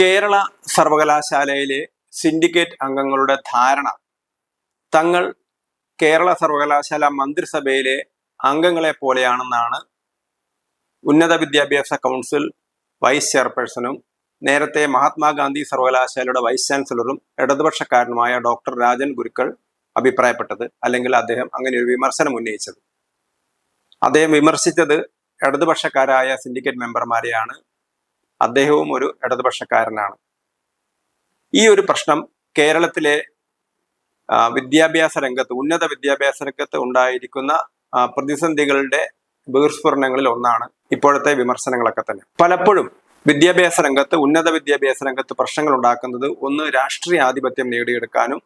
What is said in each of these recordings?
കേരള സർവകലാശാലയിലെ സിൻഡിക്കേറ്റ് അംഗങ്ങളുടെ ധാരണ. തങ്ങൾ കേരള സർവകലാശാല മന്ത്രിസഭയിലെ അംഗങ്ങളെ പോലെയാണെന്നാണ് ഉന്നത വിദ്യാഭ്യാസ കൗൺസിൽ വൈസ് ചെയർപേഴ്സണും നേരത്തെ മഹാത്മാഗാന്ധി സർവകലാശാലയുടെ വൈസ് ചാൻസലറും ഇടതുപക്ഷക്കാരനുമായ ഡോക്ടർ രാജൻ ഗുരുക്കൾ അഭിപ്രായപ്പെട്ടത് അല്ലെങ്കിൽ അദ്ദേഹം അങ്ങനെ ഒരു വിമർശനം ഉന്നയിച്ചത്. അദ്ദേഹം വിമർശിച്ചത് ഇടതുപക്ഷക്കാരായ സിൻഡിക്കേറ്റ് മെമ്പർമാരെയാണ് അദ്ദേഹവും ഒരു ഇടതുപക്ഷക്കാരനാണ്. ഈ ഒരു പ്രശ്നം കേരളത്തിലെ വിദ്യാഭ്യാസ രംഗത്ത് ഉന്നത വിദ്യാഭ്യാസ രംഗത്ത് ഉണ്ടായിരിക്കുന്ന പ്രതിസന്ധികളുടെ ബഹിർസ്ഫുരണങ്ങളിൽ ഒന്നാണ് ഇപ്പോഴത്തെ വിമർശനങ്ങളൊക്കെ തന്നെ. പലപ്പോഴും വിദ്യാഭ്യാസ രംഗത്ത് ഉന്നത വിദ്യാഭ്യാസ രംഗത്ത് പ്രശ്നങ്ങൾ ഉണ്ടാക്കുന്നത് ഒന്ന് രാഷ്ട്രീയ ആധിപത്യം നേടിയെടുക്കാനും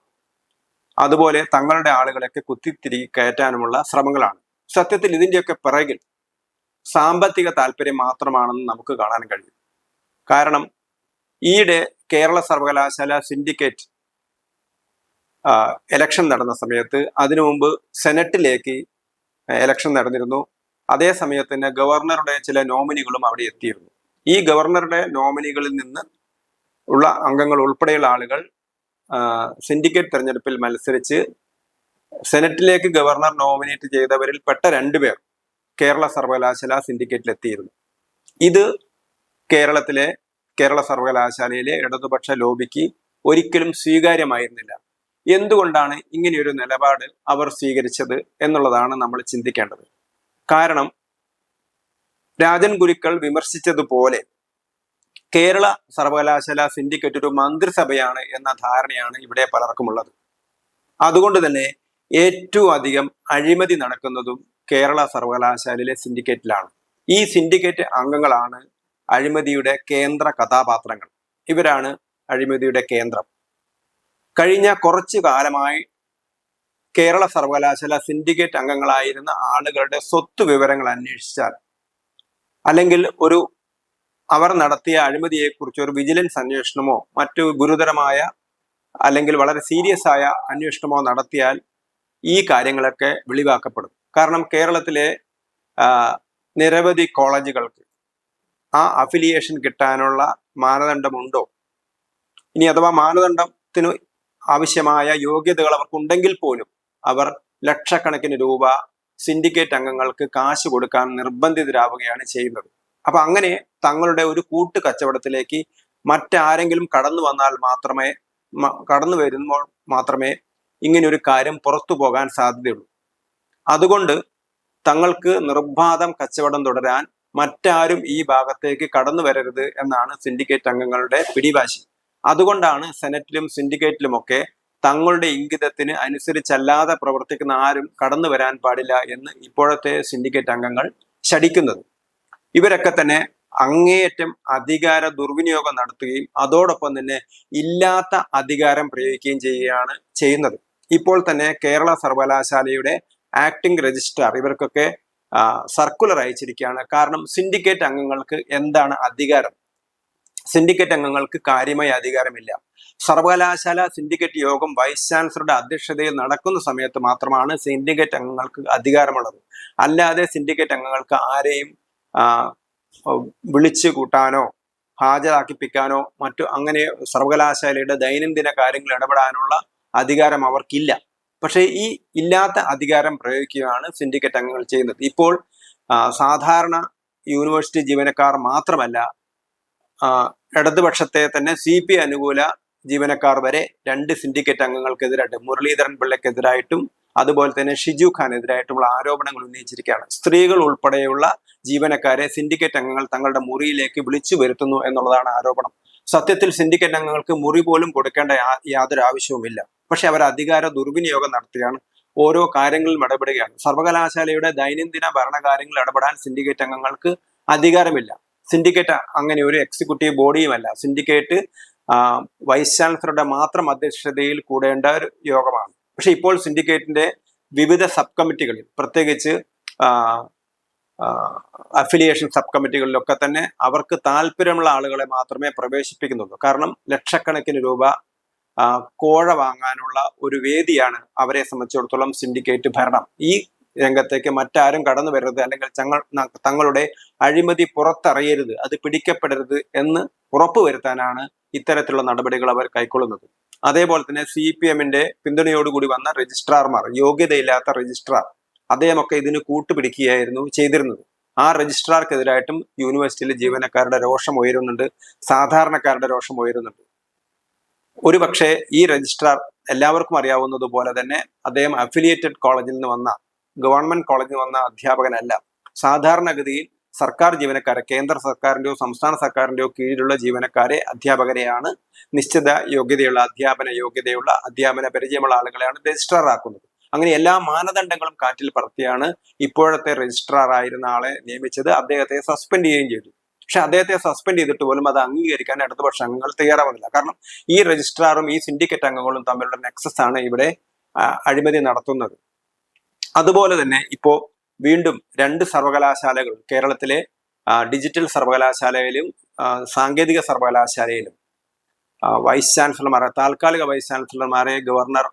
അതുപോലെ തങ്ങളുടെ ആളുകളൊക്കെ കുത്തിത്തിരികി കയറ്റാനുമുള്ള ശ്രമങ്ങളാണ്. സത്യത്തിൽ ഇതിന്റെയൊക്കെ പിറകിൽ സാമ്പത്തിക താല്പര്യം മാത്രമാണെന്ന് നമുക്ക് കാണാൻ കഴിയും. കാരണം ഈയിടെ കേരള സർവകലാശാല സിൻഡിക്കേറ്റ് എലക്ഷൻ നടന്ന സമയത്ത് അതിനു മുമ്പ് സെനറ്റിലേക്ക് എലക്ഷൻ നടന്നിരുന്നു. അതേ സമയത്ത് തന്നെ ഗവർണറുടെ ചില നോമിനികളും അവിടെ എത്തിയിരുന്നു. ഈ ഗവർണറുടെ നോമിനികളിൽ നിന്ന് ഉള്ള അംഗങ്ങൾ ഉൾപ്പെടെയുള്ള ആളുകൾ സിൻഡിക്കേറ്റ് തെരഞ്ഞെടുപ്പിൽ മത്സരിച്ച് സെനറ്റിലേക്ക് ഗവർണർ നോമിനേറ്റ് ചെയ്തവരിൽ പെട്ട രണ്ടുപേർ കേരള സർവകലാശാല സിൻഡിക്കേറ്റിൽ എത്തിയിരുന്നു. ഇത് കേരളത്തിലെ കേരള സർവകലാശാലയിലെ ഇടതുപക്ഷ ലോബിക്ക് ഒരിക്കലും സ്വീകാര്യമായിരുന്നില്ല. എന്തുകൊണ്ടാണ് ഇങ്ങനെയൊരു നിലപാട് അവർ സ്വീകരിച്ചത് എന്നുള്ളതാണ് നമ്മൾ ചിന്തിക്കേണ്ടത്. കാരണം രാജൻ ഗുരുക്കൾ വിമർശിച്ചതുപോലെ കേരള സർവകലാശാല സിൻഡിക്കേറ്റ് ഒരു മന്ത്രിസഭയാണ് എന്ന ധാരണയാണ് ഇവിടെ പലർക്കുമുള്ളത്. അതുകൊണ്ട് തന്നെ ഏറ്റവും അധികം അഴിമതി നടക്കുന്നതും കേരള സർവകലാശാലയിലെ സിൻഡിക്കേറ്റിലാണ്. ഈ സിൻഡിക്കേറ്റ് അംഗങ്ങളാണ് അഴിമതിയുടെ കേന്ദ്ര കഥാപാത്രങ്ങൾ. ഇവരാണ് അഴിമതിയുടെ കേന്ദ്രം. കഴിഞ്ഞ കുറച്ചു കാലമായി കേരള സർവകലാശാല സിൻഡിക്കേറ്റ് അംഗങ്ങളായിരുന്ന ആളുകളുടെ സ്വത്ത് വിവരങ്ങൾ അന്വേഷിച്ചാൽ അല്ലെങ്കിൽ ഒരു അവർ നടത്തിയ അഴിമതിയെക്കുറിച്ച് ഒരു വിജിലൻസ് അന്വേഷണമോ മറ്റു ഗുരുതരമായ അല്ലെങ്കിൽ വളരെ സീരിയസ് ആയ അന്വേഷണമോ നടത്തിയാൽ ഈ കാര്യങ്ങളൊക്കെ വെളിവാക്കപ്പെടും. കാരണം കേരളത്തിലെ നിരവധി കോളേജുകൾക്ക് ആ അഫിലിയേഷൻ കിട്ടാനുള്ള മാനദണ്ഡമുണ്ടോ? ഇനി അഥവാ മാനദണ്ഡത്തിന് ആവശ്യമായ യോഗ്യതകൾ അവർക്കുണ്ടെങ്കിൽ പോലും അവർ ലക്ഷക്കണക്കിന് രൂപ സിൻഡിക്കേറ്റ് അംഗങ്ങൾക്ക് കാശ് കൊടുക്കാൻ നിർബന്ധിതരാവുകയാണ് ചെയ്യുന്നത്. അപ്പൊ അങ്ങനെ തങ്ങളുടെ ഒരു കൂട്ട് കച്ചവടത്തിലേക്ക് മറ്റാരെങ്കിലും കടന്നു വന്നാൽ മാത്രമേ കടന്നു വരുമ്പോൾ മാത്രമേ ഇങ്ങനെ ഒരു കാര്യം പുറത്തു പോകാൻ സാധ്യതയുള്ളൂ. അതുകൊണ്ട് തങ്ങൾക്ക് നിർബാധം കച്ചവടം തുടരാൻ മറ്റാരും ഈ ഭാഗത്തേക്ക് കടന്നു വരരുത് എന്നാണ് സിൻഡിക്കേറ്റ് അംഗങ്ങളുടെ പിടിവാശി. അതുകൊണ്ടാണ് സെനറ്റിലും സിൻഡിക്കേറ്റിലും ഒക്കെ തങ്ങളുടെ ഇംഗിതത്തിന് അനുസരിച്ചല്ലാതെ പ്രവർത്തിക്കുന്ന ആരും കടന്നു വരാൻ പാടില്ല എന്ന് ഇപ്പോഴത്തെ സിൻഡിക്കേറ്റ് അംഗങ്ങൾ ശടിക്കുന്നത് ഇവരൊക്കെ തന്നെ അങ്ങേയറ്റം അധികാര ദുർവിനിയോഗം നടത്തുകയും അതോടൊപ്പം തന്നെ ഇല്ലാത്ത അധികാരം പ്രയോഗിക്കുകയും ചെയ്യുകയാണ് ചെയ്യുന്നത്. ഇപ്പോൾ തന്നെ കേരള സർവകലാശാലയുടെ ആക്ടിംഗ് രജിസ്ട്രാർ ഇവർക്കൊക്കെ സർക്കുലർ അയച്ചിരിക്കുകയാണ്. കാരണം സിൻഡിക്കേറ്റ് അംഗങ്ങൾക്ക് എന്താണ് അധികാരം? സിൻഡിക്കേറ്റ് അംഗങ്ങൾക്ക് കാര്യമായ അധികാരമില്ല. സർവകലാശാല സിൻഡിക്കേറ്റ് യോഗം വൈസ് ചാൻസലറുടെ അധ്യക്ഷതയിൽ നടക്കുന്ന സമയത്ത് മാത്രമാണ് സിൻഡിക്കേറ്റ് അംഗങ്ങൾക്ക് അധികാരമുള്ളത്. അല്ലാതെ സിൻഡിക്കേറ്റ് അംഗങ്ങൾക്ക് ആരെയും വിളിച്ചു കൂട്ടാനോ ഹാജരാക്കിപ്പിക്കാനോ മറ്റു അങ്ങനെ സർവകലാശാലയുടെ ദൈനംദിന കാര്യങ്ങൾ ഇടപെടാനുള്ള അധികാരം അവർക്കില്ല. പക്ഷേ ഈ ഇല്ലാത്ത അധികാരം പ്രയോഗിക്കുകയാണ് സിൻഡിക്കേറ്റ് അംഗങ്ങൾ ചെയ്യുന്നത്. ഇപ്പോൾ സാധാരണ യൂണിവേഴ്സിറ്റി ജീവനക്കാർ മാത്രമല്ല ഇടതുപക്ഷത്തെ തന്നെ സി പി അനുകൂല ജീവനക്കാർ വരെ രണ്ട് സിൻഡിക്കേറ്റ് അംഗങ്ങൾക്കെതിരായിട്ട് മുരളീധരൻ പിള്ളയ്ക്കെതിരായിട്ടും അതുപോലെ തന്നെ ഷിജു ഖാനെതിരായിട്ടുമുള്ള ആരോപണങ്ങൾ ഉന്നയിച്ചിരിക്കുകയാണ്. സ്ത്രീകൾ ഉൾപ്പെടെയുള്ള ജീവനക്കാരെ സിൻഡിക്കേറ്റ് അംഗങ്ങൾ തങ്ങളുടെ മുറിയിലേക്ക് വിളിച്ചു വരുത്തുന്നു എന്നുള്ളതാണ് ആരോപണം. സത്യത്തിൽ സിൻഡിക്കേറ്റ് അംഗങ്ങൾക്ക് മുറി പോലും കൊടുക്കേണ്ട യാതൊരു ആവശ്യവുമില്ല. പക്ഷെ അവർ അധികാര ദുർവിനിയോഗം നടത്തുകയാണ്. ഓരോ കാര്യങ്ങളിലും ഇടപെടുകയാണ്. സർവകലാശാലയുടെ ദൈനംദിന ഭരണകാര്യങ്ങളിൽ ഇടപെടാൻ സിൻഡിക്കേറ്റ് അംഗങ്ങൾക്ക് അധികാരമില്ല. സിൻഡിക്കേറ്റ് അങ്ങനെ ഒരു എക്സിക്യൂട്ടീവ് ബോഡിയുമല്ല. സിൻഡിക്കേറ്റ് വൈസ് ചാൻസലറുടെ മാത്രം അധ്യക്ഷതയിൽ കൂടേണ്ട ഒരു യോഗമാണ്. പക്ഷെ ഇപ്പോൾ സിൻഡിക്കേറ്റിന്റെ വിവിധ സബ് കമ്മിറ്റികളിൽ പ്രത്യേകിച്ച് അഫിലിയേഷൻ സബ് കമ്മിറ്റികളിലൊക്കെ തന്നെ അവർക്ക് താല്പര്യമുള്ള ആളുകളെ മാത്രമേ പ്രവേശിപ്പിക്കുന്നുള്ളൂ. കാരണം ലക്ഷക്കണക്കിന് രൂപ കോഴ വാങ്ങാനുള്ള ഒരു വേദിയാണ് അവരെ സംബന്ധിച്ചിടത്തോളം സിൻഡിക്കേറ്റ് ഭരണം. ഈ രംഗത്തേക്ക് മറ്റാരും കടന്നു വരരുത് അല്ലെങ്കിൽ തങ്ങൾ തങ്ങളുടെ അഴിമതി പുറത്തറിയരുത് അത് പിടിക്കപ്പെടരുത് എന്ന് ഉറപ്പുവരുത്താനാണ് ഇത്തരത്തിലുള്ള നടപടികൾ അവർ കൈക്കൊള്ളുന്നത്. അതേപോലെ തന്നെ സി പി എമ്മിന്റെ പിന്തുണയോടുകൂടി വന്ന രജിസ്ട്രാർമാർ യോഗ്യതയില്ലാത്ത രജിസ്ട്രാർ അദ്ദേഹമൊക്കെ ഇതിന് കൂട്ടുപിടിക്കുകയായിരുന്നു ചെയ്തിരുന്നത്. ആ രജിസ്ട്രാർക്കെതിരായിട്ടും യൂണിവേഴ്സിറ്റിയിലെ ജീവനക്കാരുടെ രോഷം ഉയരുന്നുണ്ട്. സാധാരണക്കാരുടെ രോഷം ഉയരുന്നുണ്ട്. ഒരു പക്ഷേ ഈ രജിസ്ട്രാർ എല്ലാവർക്കും അറിയാവുന്നതുപോലെ തന്നെ അദ്ദേഹം അഫിലിയേറ്റഡ് കോളേജിൽ നിന്ന് വന്ന ഗവൺമെന്റ് കോളേജിൽ വന്ന അധ്യാപകനല്ല. സാധാരണഗതിയിൽ സർക്കാർ ജീവനക്കാരെ കേന്ദ്ര സർക്കാരിന്റെയോ സംസ്ഥാന സർക്കാരിന്റെയോ കീഴിലുള്ള ജീവനക്കാരെ അധ്യാപകരെയാണ് നിശ്ചിത യോഗ്യതയുള്ള അധ്യാപന യോഗ്യതയുള്ള അധ്യാപന പരിചയമുള്ള ആളുകളെയാണ് രജിസ്ട്രാർ ആക്കുന്നത്. അങ്ങനെ എല്ലാ മാനദണ്ഡങ്ങളും കാറ്റിൽ പറത്തിയാണ് ഇപ്പോഴത്തെ രജിസ്ട്രാർ ആയിരുന്ന ആളെ നിയമിച്ചത്. അദ്ദേഹത്തെ സസ്പെൻഡ് ചെയ്യുകയും ചെയ്തു. പക്ഷെ അദ്ദേഹത്തെ സസ്പെൻഡ് ചെയ്തിട്ട് പോലും അത് അംഗീകരിക്കാൻ ഇടതുപക്ഷ അംഗങ്ങൾ തയ്യാറാവുന്നില്ല. കാരണം ഈ രജിസ്ട്രാറും ഈ സിൻഡിക്കേറ്റ് അംഗങ്ങളും തമ്മിലുള്ള നെക്സസ് ആണ് ഇവിടെ അഴിമതി നടത്തുന്നത്. അതുപോലെ തന്നെ ഇപ്പോ വീണ്ടും രണ്ട് സർവകലാശാലകൾ കേരളത്തിലെ ഡിജിറ്റൽ സർവകലാശാലയിലും സാങ്കേതിക സർവകലാശാലയിലും വൈസ് ചാൻസലർമാരെ താൽക്കാലിക വൈസ് ചാൻസലർമാരെ ഗവർണർ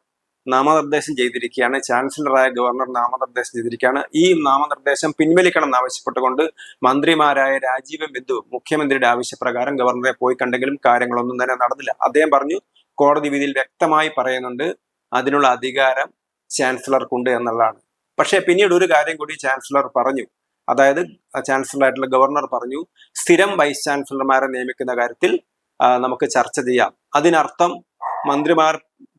നാമനിർദ്ദേശം ചെയ്തിരിക്കുകയാണ്. ചാൻസലറായ ഗവർണർ നാമനിർദ്ദേശം ചെയ്തിരിക്കുകയാണ്. ഈ നാമനിർദ്ദേശം പിൻവലിക്കണം എന്നാവശ്യപ്പെട്ടുകൊണ്ട് മന്ത്രിമാരായ രാജീവ് ബിന്ദു മുഖ്യമന്ത്രിയുടെ ആവശ്യപ്രകാരം ഗവർണറെ പോയി കണ്ടെങ്കിലും കാര്യങ്ങളൊന്നും തന്നെ നടന്നില്ല. അദ്ദേഹം പറഞ്ഞു കോടതി വിധിയിൽ വ്യക്തമായി പറയുന്നുണ്ട് അതിനുള്ള അധികാരം ചാൻസലർക്കുണ്ട് എന്നുള്ളതാണ്. പക്ഷേ പിന്നീട് ഒരു കാര്യം കൂടി ചാൻസലർ പറഞ്ഞു. അതായത് ചാൻസലർ ആയിട്ടുള്ള ഗവർണർ പറഞ്ഞു സ്ഥിരം വൈസ് ചാൻസലർമാരെ നിയമിക്കുന്ന കാര്യത്തിൽ നമുക്ക് ചർച്ച ചെയ്യാം. അതിനർത്ഥം മന്ത്രിമാർ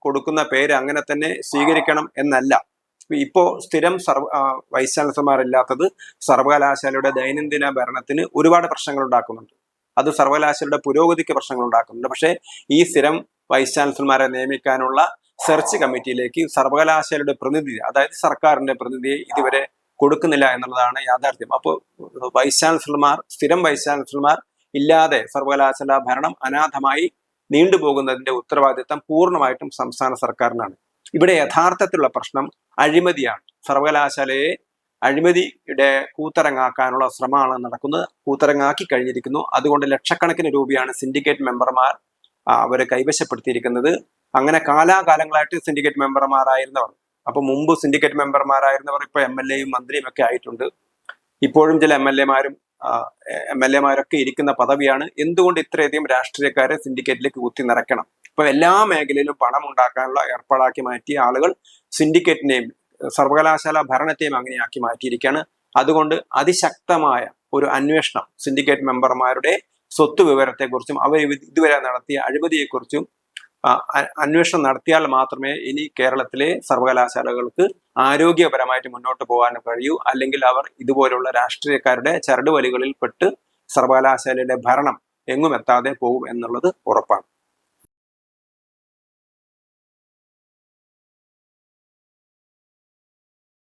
കൊടുക്കുന്ന പേര് അങ്ങനെ തന്നെ സ്വീകരിക്കണം എന്നല്ല. ഇപ്പോ സ്ഥിരം സർവ വൈസ് ചാൻസലർമാരില്ലാത്തത് സർവകലാശാലയുടെ ദൈനംദിന ഭരണത്തിന് ഒരുപാട് പ്രശ്നങ്ങൾ ഉണ്ടാക്കുന്നുണ്ട്. അത് സർവകലാശാലയുടെ പുരോഗതിക്ക് പ്രശ്നങ്ങൾ ഉണ്ടാക്കുന്നുണ്ട്. പക്ഷേ ഈ സ്ഥിരം വൈസ് ചാൻസലർമാരെ നിയമിക്കാനുള്ള സെർച്ച് കമ്മിറ്റിയിലേക്ക് സർവകലാശാലയുടെ പ്രതിനിധി അതായത് സർക്കാരിന്റെ പ്രതിനിധിയെ ഇതുവരെ കൊടുക്കുന്നില്ല എന്നുള്ളതാണ് യാഥാർത്ഥ്യം. അപ്പോൾ വൈസ് ചാൻസലർമാർ സ്ഥിരം വൈസ് ചാൻസലർമാർ ഇല്ലാതെ സർവകലാശാല ഭരണം അനാഥമായി നീണ്ടുപോകുന്നതിന്റെ ഉത്തരവാദിത്തം പൂർണമായിട്ടും സംസ്ഥാന സർക്കാരിനാണ്. ഇവിടെ യഥാർത്ഥത്തിലുള്ള പ്രശ്നം അഴിമതിയാണ്. സർവകലാശാലയെ അഴിമതിയുടെ കൂത്തരങ്ങാക്കാനുള്ള ശ്രമമാണ് നടക്കുന്നത്. കൂത്തരങ്ങാക്കി കഴിഞ്ഞിരിക്കുന്നു. അതുകൊണ്ട് ലക്ഷക്കണക്കിന് രൂപയാണ് സിൻഡിക്കേറ്റ് മെമ്പർമാർ അവരെ കൈവശപ്പെടുത്തിയിരിക്കുന്നത്. അങ്ങനെ കാലാകാലങ്ങളായിട്ട് സിൻഡിക്കേറ്റ് മെമ്പർമാരായിരുന്നവർ. അപ്പൊ മുമ്പ് സിൻഡിക്കേറ്റ് മെമ്പർമാരായിരുന്നവർ ഇപ്പൊ എം എൽ എയും മന്ത്രിയും ഒക്കെ ആയിട്ടുണ്ട്. ഇപ്പോഴും ചില എം എൽ എമാരും എം എൽ എമാരൊക്കെ ഇരിക്കുന്ന പദവിയാണ്. എന്തുകൊണ്ട് ഇത്രയധികം രാഷ്ട്രീയക്കാരെ സിൻഡിക്കേറ്റിലേക്ക് കുത്തി നിറയ്ക്കണം? ഇപ്പൊ എല്ലാ മേഖലയിലും പണം ഉണ്ടാക്കാനുള്ള ഏർപ്പാടാക്കി മാറ്റിയ ആളുകൾ സിൻഡിക്കേറ്റിനെയും സർവകലാശാല ഭരണത്തെയും അങ്ങനെയാക്കി മാറ്റിയിരിക്കുകയാണ് അതുകൊണ്ട് അതിശക്തമായ ഒരു അന്വേഷണം സിൻഡിക്കേറ്റ് മെമ്പർമാരുടെ സ്വത്ത് വിവരത്തെക്കുറിച്ചും അവർ ഇതുവരെ നടത്തിയ അഴിമതിയെക്കുറിച്ചും അന്വേഷണം നടത്തിയാൽ മാത്രമേ ഇനി കേരളത്തിലെ സർവകലാശാലകൾക്ക് ആരോഗ്യപരമായിട്ട് മുന്നോട്ട് പോകാൻ കഴിയൂ. അല്ലെങ്കിൽ അവർ ഇതുപോലുള്ള രാഷ്ട്രീയക്കാരുടെ ചരടുവലികളിൽ പെട്ട് സർവകലാശാലയുടെ ഭരണം എങ്ങും എത്താതെ പോകും എന്നുള്ളത് ഉറപ്പാണ്.